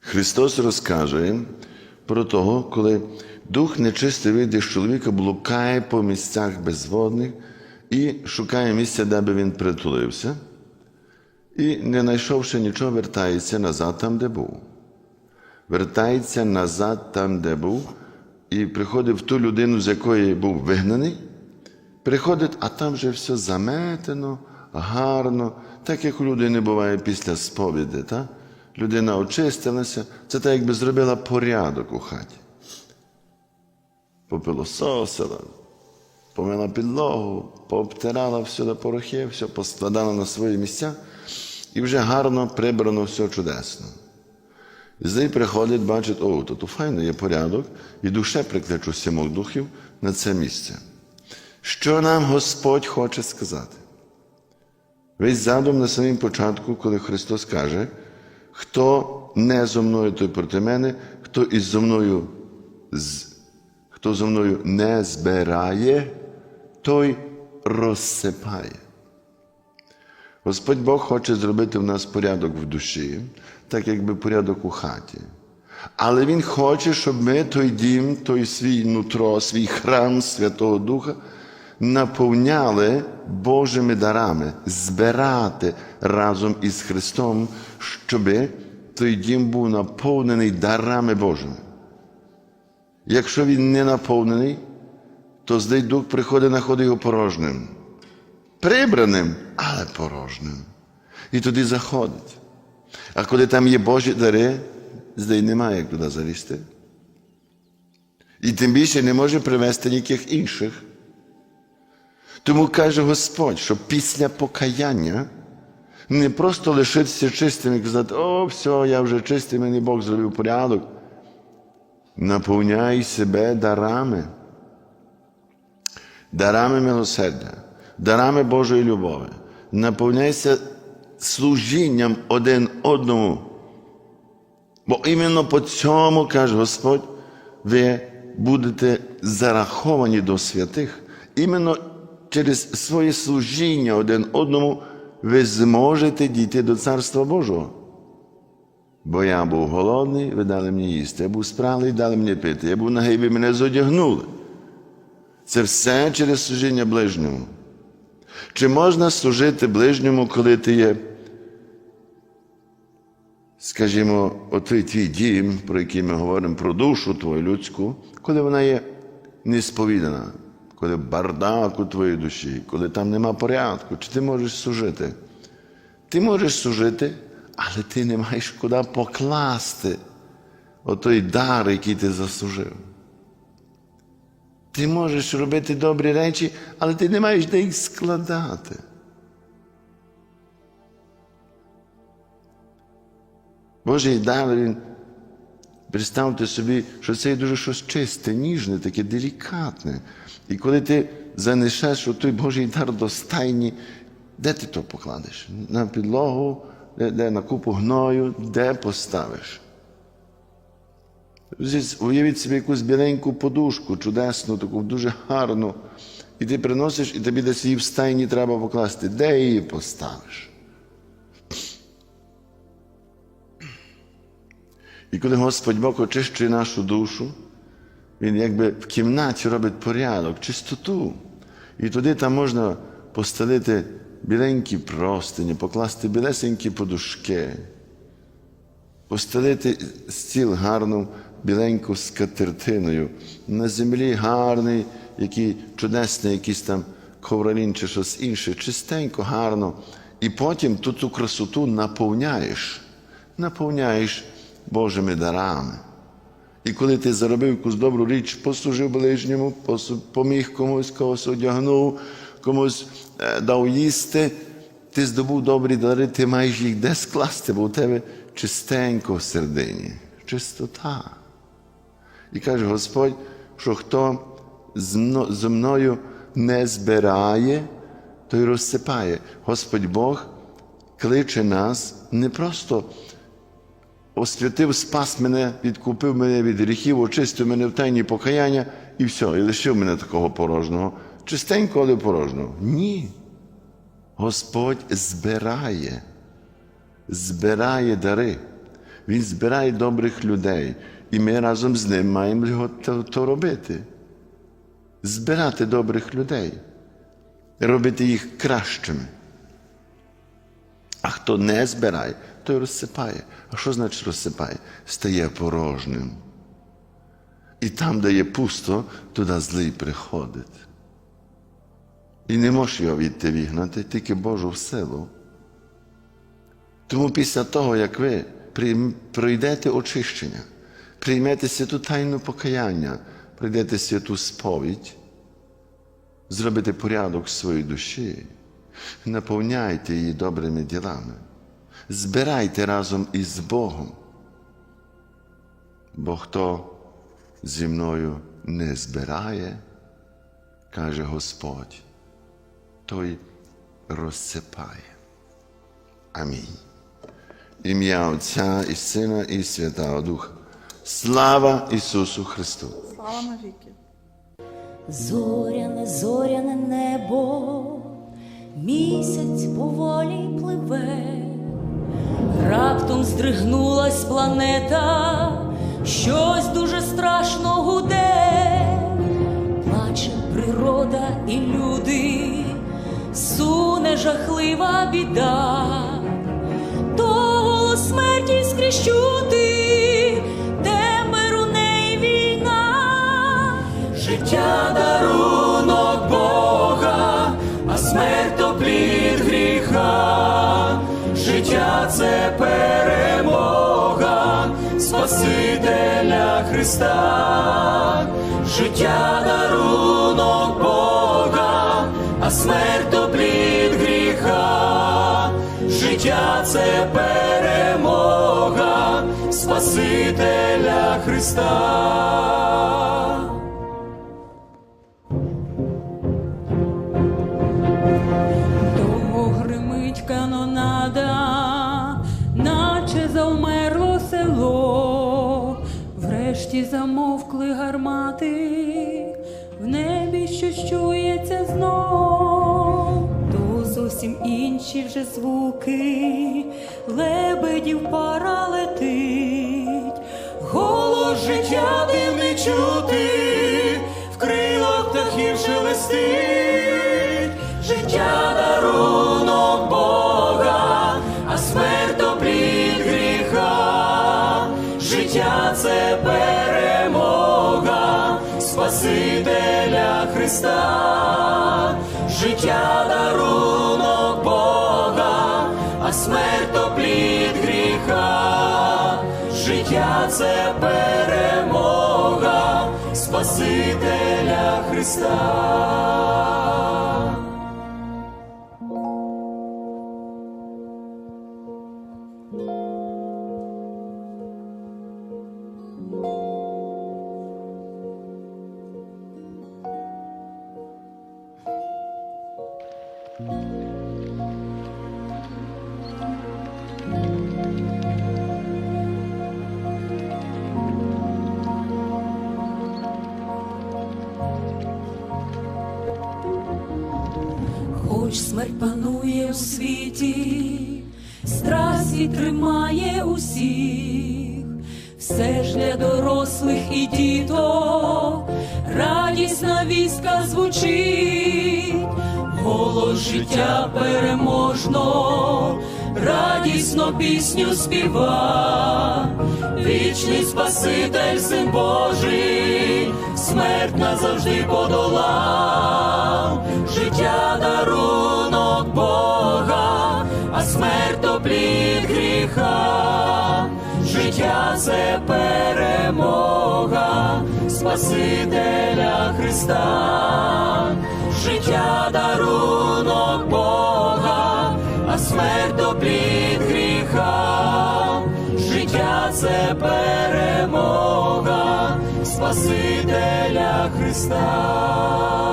Христос розкаже про того, коли дух нечистий вийде з чоловіка, блукає по місцях безводних і шукає місця, де би він притулився, і, не знайшовши нічого, вертається назад там, де був. Вертається назад там, де був, і приходить в ту людину, з якої був вигнаний, приходить, а там вже все заметено, гарно, так як у людини буває після сповіді. Та? Людина очистилася, це так, якби зробила порядок у хаті. Попилососила, помила підлогу, пообтирала все до порохи, все поскладала на свої місця, і вже гарно прибрано все чудесно. І злий приходить, бачить, о, то тут файно є порядок, і душе прикличу сімох духів на це місце. Що нам Господь хоче сказати? Весь задум на самому початку, коли Христос каже, хто не зо мною, той проти мене, хто із зо мною, з- хто зо мною не збирає, той розсипає. Господь Бог хоче зробити в нас порядок в душі, так якби порядок у хаті. Але Він хоче, щоб ми той дім, той свій нутро, свій храм Святого Духа наповняли Божими дарами, збирати разом із Христом, щоб той дім був наповнений дарами Божими. Якщо він не наповнений, то злий дух приходить, знаходить його порожним прибраним, але порожним. І туди заходить. А коли там є Божі дари, здай немає як туди залізти. І тим більше не може привести ніяких інших. Тому каже Господь, що після покаяння не просто лишитися чистим і казати, о, все, я вже чистий, мені Бог зробив порядок. Наповняй себе дарами дарами милосердя, дарами Божої любові. Наповняйся служінням один одному. Бо іменно по цьому, каже Господь, ви будете зараховані до святих. Іменно через своє служіння один одному ви зможете дійти до Царства Божого. Бо я був голодний, ви дали мені їсти, я був спралий, дали мені пити, я був нагий, ви мене зодягнули. Це все через служіння ближньому. Чи можна служити ближньому, коли ти є, скажімо, отой твій дім, про який ми говоримо, про душу твою людську, коли вона є несповідана, коли бардак у твоїй душі, коли там нема порядку, чи ти можеш служити? Ти можеш служити, але ти не маєш куди покласти отой дар, який ти заслужив. Ти можеш робити добрі речі, але ти не маєш де їх складати. Божий дар, він, представте собі, що це є дуже щось чисте, ніжне, таке делікатне. І коли ти занесеш той Божий дар до стайні, де ти то покладеш? На підлогу, де, де на купу гною, де поставиш? Уявіть собі якусь біленьку подушку, чудесну, таку дуже гарну. І ти приносиш, і тобі десь її в стайні треба покласти. Де її поставиш? І коли Господь Бог очищує нашу душу, Він якби в кімнаті робить порядок, чистоту. І туди там можна постелити біленькі простині, покласти білесенькі подушки постелити стіл гарну біленьку скатертиною. На землі гарний, який чудесний, якийсь там ковролін чи щось інше, чистенько, гарно. І потім ту ту красоту наповняєш, наповняєш Божими дарами. І коли ти заробив якусь добру річ, послужив ближньому, поміг комусь, когось одягнув, комусь е, дав їсти, ти здобув добрі дари, ти маєш їх де скласти, бо у тебе чистенько в середині, чистота. І каже Господь, що хто зо мною не збирає, той розсипає. Господь Бог кличе нас не просто освятив, спас мене, відкупив мене від гріхів, очистив мене в тайні покаяння і все, і лишив мене такого порожнього. Чистенько, але порожнього. Ні. Господь збирає, збирає дари. Він збирає добрих людей, і ми разом з ним маємо його то, то робити. Збирати добрих людей, робити їх кращими. А хто не збирає, той розсипає. А що значить розсипає? Стає порожнім. І там, де є пусто, туди злий приходить. І не можеш його відти вігнати, тільки Божу силу. Тому після того, як ви пройдете очищення, приймете святу тайну покаяння, пройдете святу сповідь, зробите порядок в своїй душі, наповняйте її добрими ділами, збирайте разом із Богом. Бо хто зі мною не збирає, каже Господь, той розсипає. Амінь. Ім'я Отця і Сина, і Святого Духа. Слава Ісусу Христу! Слава навіки. Зоряне, зоряне небо, місяць поволі пливе, раптом здригнулась планета, щось дуже страшно гуде, плаче природа і люди, суне жахлива біда, то голос смерті скрізь Життя це перемога Спасителя Христа. Життя дарунок Бога, а смерть то плід гріха. Життя це перемога Спасителя Христа. Село, врешті замовкли гармати, в небі щось чується знов, то зовсім інші вже звуки, лебедів пара летить, голос життя дивний чути, в крилах птахів шелестить, Христа, життя дарунок Бога, а смерть то плід гріха, життя це перемога Спасителя Христа. Смерть панує у світі, страсті тримає усіх, все ж для дорослих і діток, радісна віска звучить, голос життя переможно, радісно пісню співа, вічний Спаситель, Син Божий, смерть назавжди подолав, життя плід гріха, життя це перемога Спасителя Христа, життя дарунок Бога, а смерть то плід гріха, життя це перемога Спасителя Христа.